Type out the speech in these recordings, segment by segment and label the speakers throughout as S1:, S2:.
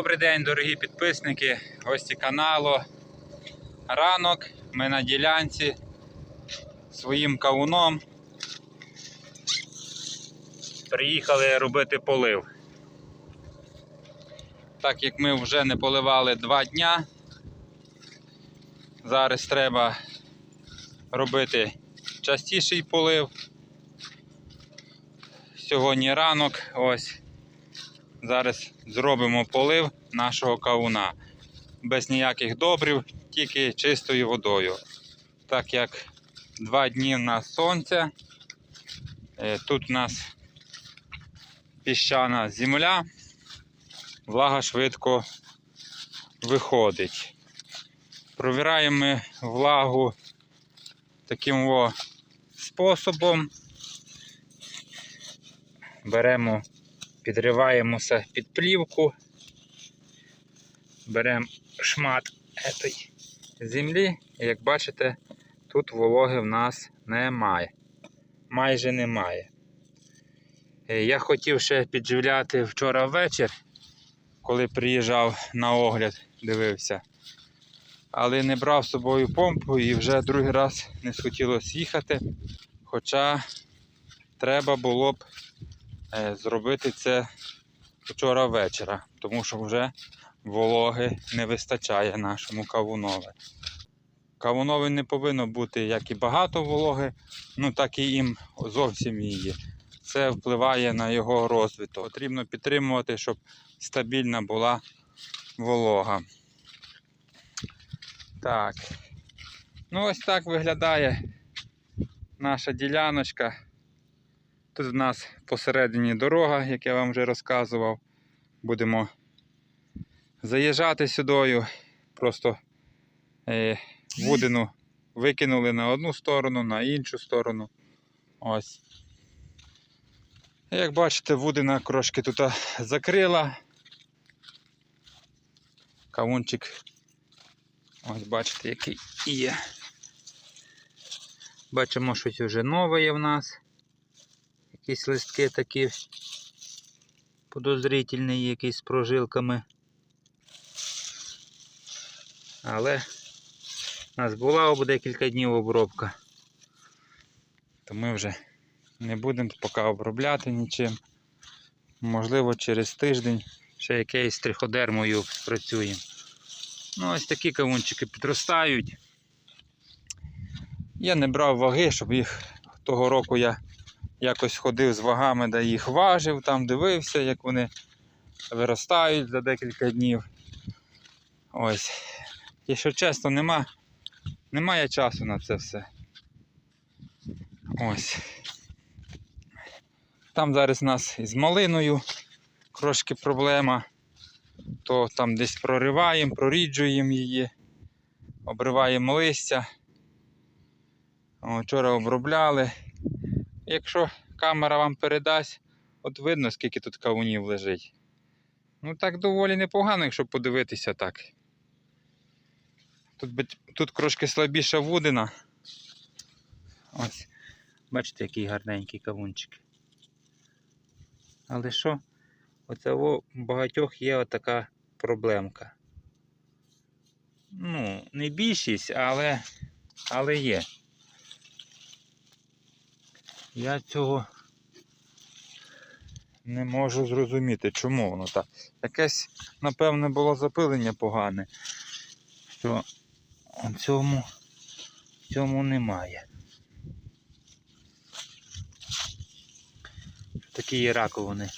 S1: Добрий день, дорогі підписники, гості каналу. Ранок ми на ділянці своїм кавуном. Приїхали робити полив. Так як ми вже не поливали два дня, зараз треба робити частіший полив. Сьогодні ранок, ось Зараз зробимо полив нашого кавуна. Без ніяких добрив, тільки чистою водою. Так як два дні в нас сонце, е, тут у нас піщана земля, влага швидко виходить. Провіраємо влагу таким способом. Беремо підриваємося під плівку, беремо шмат этой землі, і як бачите, тут вологи в нас немає. Майже немає. Е, Я хотів ще підживляти вчора ввечір, коли приїжджав на огляд, дивився. Але не брав з собою помпу і вже другий раз не схотілося їхати. Хоча треба було б зробити це вчора вечора, тому що вже вологи не вистачає нашому кавунові. Кавунові не повинно бути як і багато вологи, ну так і їм зовсім її. Це впливає на його розвиток. Потрібно підтримувати, щоб стабільна була волога. Так. Ну ось так виглядає наша діляночка. Тут в нас посередині дорога, як я вам вже розказував. Будемо заїжджати сюдою. Просто е, вудину викинули на одну сторону, на іншу сторону. Ось. Як бачите, вудина трошки тут закрила. Кавунчик. Ось бачите, який є. Бачимо, щось вже нове є в нас якісь листки такі подозрительні, якісь з прожилками. Але у нас була об декілька днів обробка. То ми вже не будемо поки обробляти нічим. Можливо, через тиждень ще якийсь триходермою спрацюємо. Ну, ось такі кавунчики підростають. Я не брав ваги, щоб їх того року я якось ходив з вагами, де їх важив, там дивився, як вони виростають за декілька днів. Ось. Якщо чесно, нема, немає часу на це все. Ось. Там зараз у нас із малиною трошки проблема. То там десь прориваємо, проріджуємо її, обриваємо листя. Вчора обробляли. Якщо камера вам передасть, от видно, скільки тут кавунів лежить. Ну так доволі непогано, якщо подивитися так. Тут, тут трошки слабіша вудина. Ось. Бачите, який гарненький кавунчик. Але що? Оце у багатьох є отака проблемка. Ну, не більшість, але, але є. Я цього не можу зрозуміти, чому воно так. Якесь, напевне, було запилення погане, що в цьому, цьому немає. Такі є раковини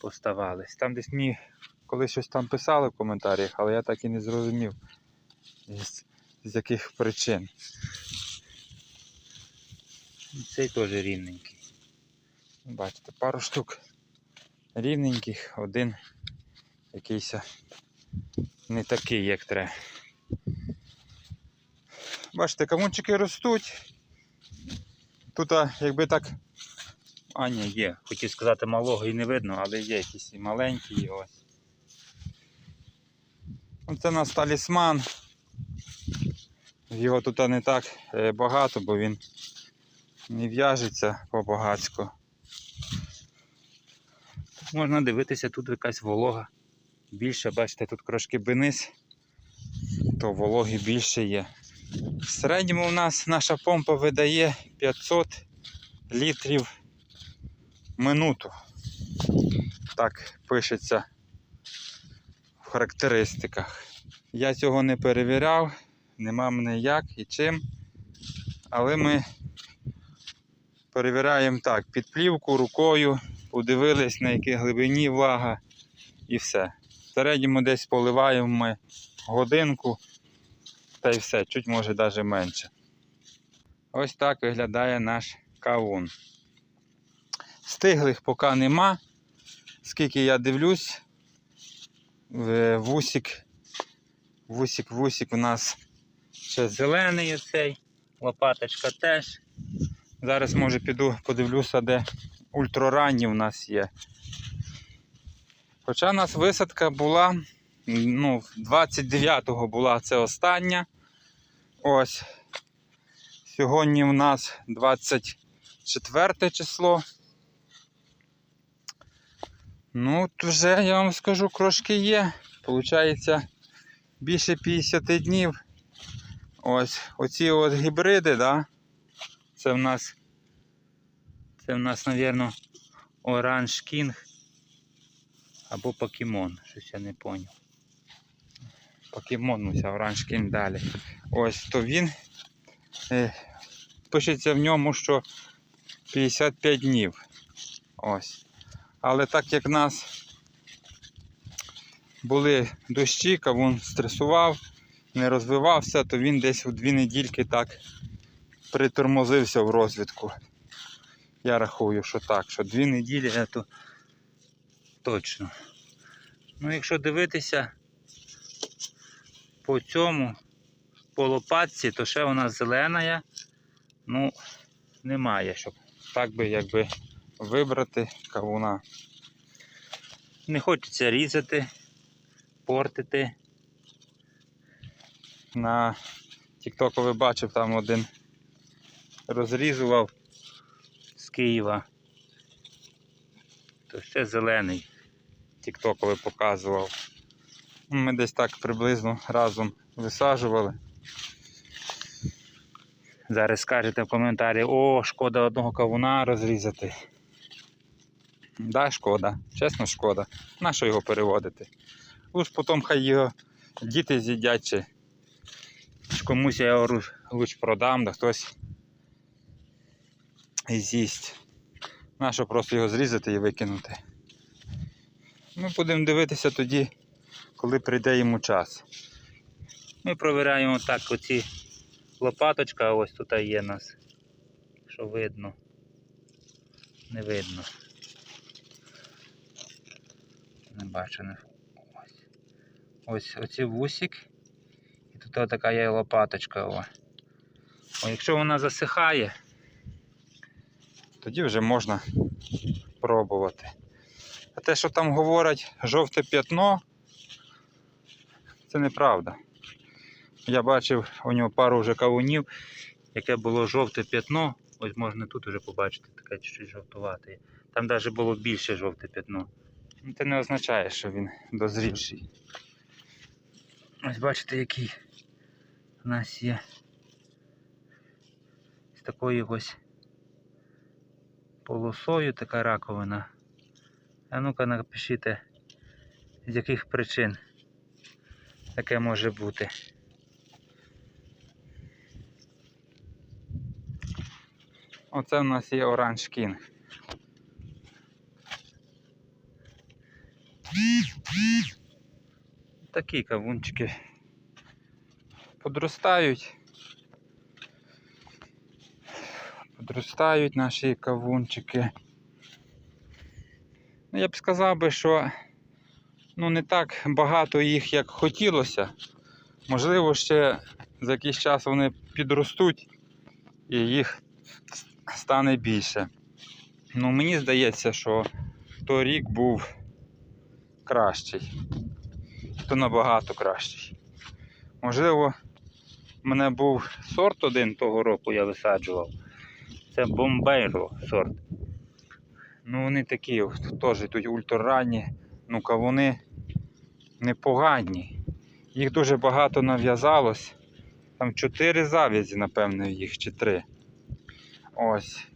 S1: поставались. Там десь мені колись щось там писали в коментарях, але я так і не зрозумів, з, з яких причин. Цей теж рівненький. Бачите, пару штук рівненьких, один якийсь не такий, як треба. Бачите, камунчики ростуть. Тут, якби так. А, ні, є. Хотів сказати малого і не видно, але є якісь і маленькі і ось. Оце у нас талісман. Його тут не так е, багато, бо він не в'яжеться по-багацьку. Можна дивитися, тут якась волога. більше, бачите, тут трошки биниз, то вологи більше є. В середньому у нас наша помпа видає 500 літрів в минуту. Так пишеться в характеристиках. Я цього не перевіряв, нема мене як і чим. Але ми перевіряємо так, під плівку рукою, подивились на якій глибині влага і все. В середньому десь поливаємо ми годинку та й все, чуть може навіть менше. Ось так виглядає наш кавун. Стиглих поки нема. Скільки я дивлюсь, вусік, вусік, вусік у нас ще зелений оцей, лопаточка теж. Зараз може піду подивлюся, де ультраранні у нас є. Хоча у нас висадка була, ну, 29-го була це остання. Ось. Сьогодні у нас 24 число. Ну, вже я вам скажу, крошки є. Получається більше 50 днів. Ось оці от гібриди, да? Це в нас, це в нас, мабуть, Оранж Кінг або Покемон. Щось я не поняв. Покемон, ну Оранж Кінг далі. Ось, то він е, пишеться в ньому, що 55 днів. Ось. Але так як в нас були дощі, кавун стресував, не розвивався, то він десь у дві недільки так притормозився в розвитку. Я рахую, що так, що дві неділі це то точно. Ну, якщо дивитися по цьому, по лопатці, то ще вона зелена. Ну, немає, щоб так би якби вибрати кавуна. Не хочеться різати, портити. На Тіктокові бачив там один розрізував з Києва. То ще зелений. Тіктоковий показував. Ми десь так приблизно разом висаджували. Зараз скажете в коментарі, о, шкода одного кавуна розрізати. Да, шкода, чесно шкода. Нащо його переводити? Лучше потім хай його діти з'їдять чи комусь я його лучше продам, да хтось з'їсть. Нащо просто його зрізати і викинути. Ми будемо дивитися тоді, коли прийде йому час. Ми провіряємо так оці лопаточка, ось тут є нас. Що видно. Не видно. Не бачу. Не... Ось. Ось оці вусик. І тут така є лопаточка. О. Якщо вона засихає, тоді вже можна пробувати. А те, що там говорять жовте п'ятно, це неправда. Я бачив у нього пару вже кавунів, яке було жовте п'ятно. Ось можна тут вже побачити, таке чуть-чуть жовтувате. Там навіть було більше жовте п'ятно. Це не означає, що він дозрівший. Ось бачите, який у нас є з такою ось полосою така раковина. А ну-ка напишіть, з яких причин таке може бути. Оце в нас є оранж кінг. Такі кавунчики подростають. Подростають наші кавунчики. Ну, я б сказав би, що ну, не так багато їх, як хотілося. Можливо, ще за якийсь час вони підростуть і їх стане більше. Ну, мені здається, що той рік був кращий. То набагато кращий. Можливо, в мене був сорт один того року я висаджував. Це бомбейро сорт. Ну вони такі, теж тут ультраранні, ну кавуни непогані. Їх дуже багато нав'язалось. Там чотири зав'язі, напевно, їх чи три. Ось.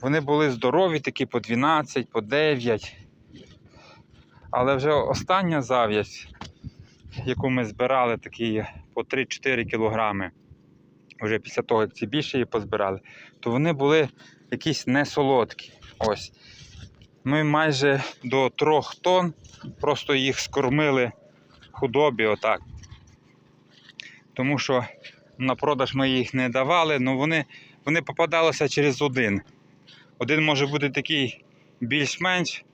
S1: Вони були здорові, такі по 12, по 9. Але вже остання зав'язь, яку ми збирали, такі по 3-4 кілограми, вже після того, як ці більше її позбирали, то вони були якісь не солодкі. Ось. Ми майже до 3 тонн просто їх скормили худобі отак. Тому що на продаж ми їх не давали, але вони, вони попадалися через один. Один може бути такий більш-менш,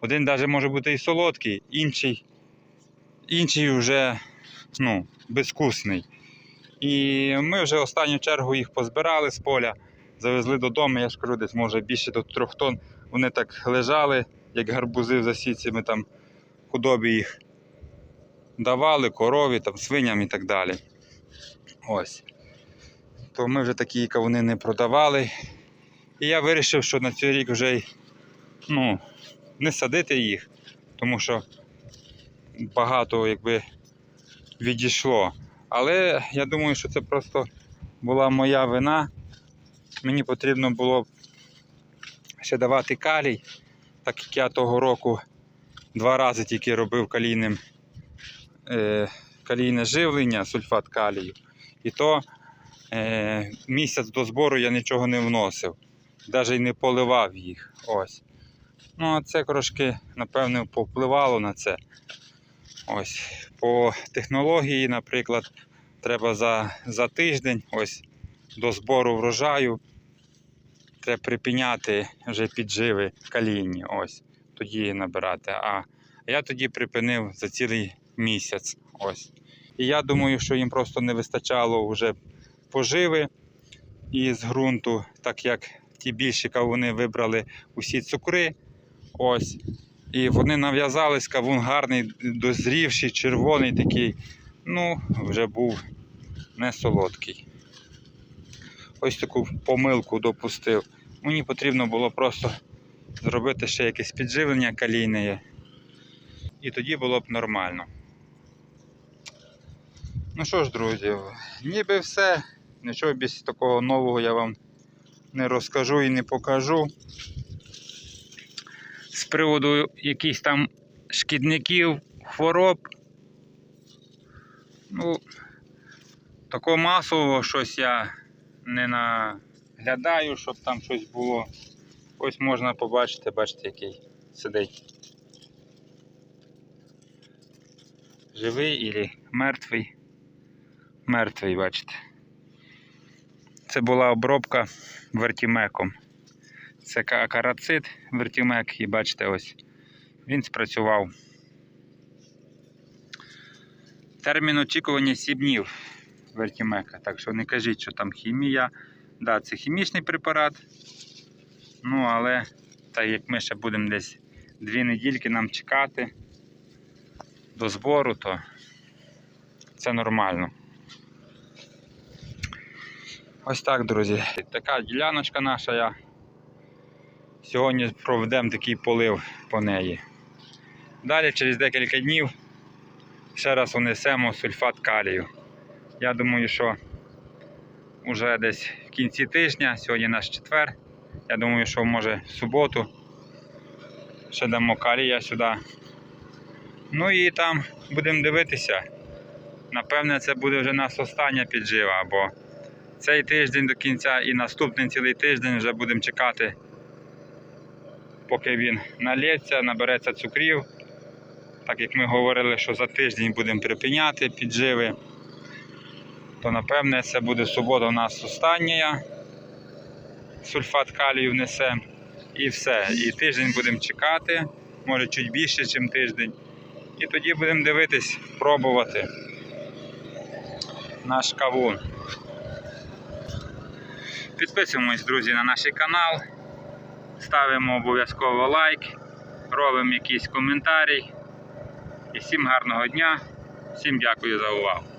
S1: один навіть може бути і солодкий, інший, інший вже ну, безвкусний. І ми вже останню чергу їх позбирали з поля, завезли додому, я ж кажу, десь може більше до трьох тонн. Вони так лежали, як гарбузи в засідці, ми там худобі їх давали, корові, там, свиням і так далі. Ось. То ми вже такі кавуни не продавали. І я вирішив, що на цей рік вже ну, не садити їх, тому що багато якби відійшло. Але я думаю, що це просто була моя вина. Мені потрібно було ще давати калій, так як я того року два рази тільки робив калійним е, калійне живлення, сульфат калію. І то е, місяць до збору я нічого не вносив, навіть і не поливав їх. Ось. Ну, а це трошки, напевно, повпливало на це. Ось. По технології, наприклад, треба за, за тиждень ось, до збору врожаю. Треба припиняти вже підживи калійні. Ось. Тоді набирати. А я тоді припинив за цілий місяць. Ось. І я думаю, що їм просто не вистачало вже поживи із ґрунту, так як ті більші кавуни вибрали усі цукри. Ось. І вони нав'язались, кавун гарний, дозрівший, червоний такий. Ну, вже був не солодкий. Ось таку помилку допустив. Мені потрібно було просто зробити ще якесь підживлення калійне. І тоді було б нормально. Ну що ж, друзі, ніби все. Нічого більш такого нового я вам не розкажу і не покажу. З приводу якихось там шкідників, хвороб. Ну, такого масового щось я не наглядаю, щоб там щось було. Ось можна побачити, бачите, який сидить. Живий і мертвий. Мертвий, бачите. Це була обробка вертімеком. Це ка- карацит вертімек, і бачите, ось він спрацював. Термін очікування 7 днів вертімека. Так що не кажіть, що там хімія. Да, це хімічний препарат. Ну, але так як ми ще будемо десь дві недільки нам чекати до збору, то це нормально. Ось так, друзі. Така діляночка наша. Я сьогодні проведемо такий полив по неї. Далі через декілька днів ще раз унесемо сульфат калію. Я думаю, що вже десь в кінці тижня, сьогодні наш четвер. Я думаю, що може в суботу ще дамо калія сюди. Ну і там будемо дивитися. Напевне, це буде вже нас остання піджива, бо цей тиждень до кінця і наступний цілий тиждень вже будемо чекати, поки він налється, набереться цукрів. Так як ми говорили, що за тиждень будемо припиняти підживи, то напевне це буде субота у нас остання. Сульфат калію внесемо. І все. І тиждень будемо чекати, може чуть більше, ніж тиждень. І тоді будемо дивитись, пробувати наш кавун. Підписуємось, друзі, на наш канал. Ставимо обов'язково лайк, робимо якийсь коментарій. І всім гарного дня, всім дякую за увагу.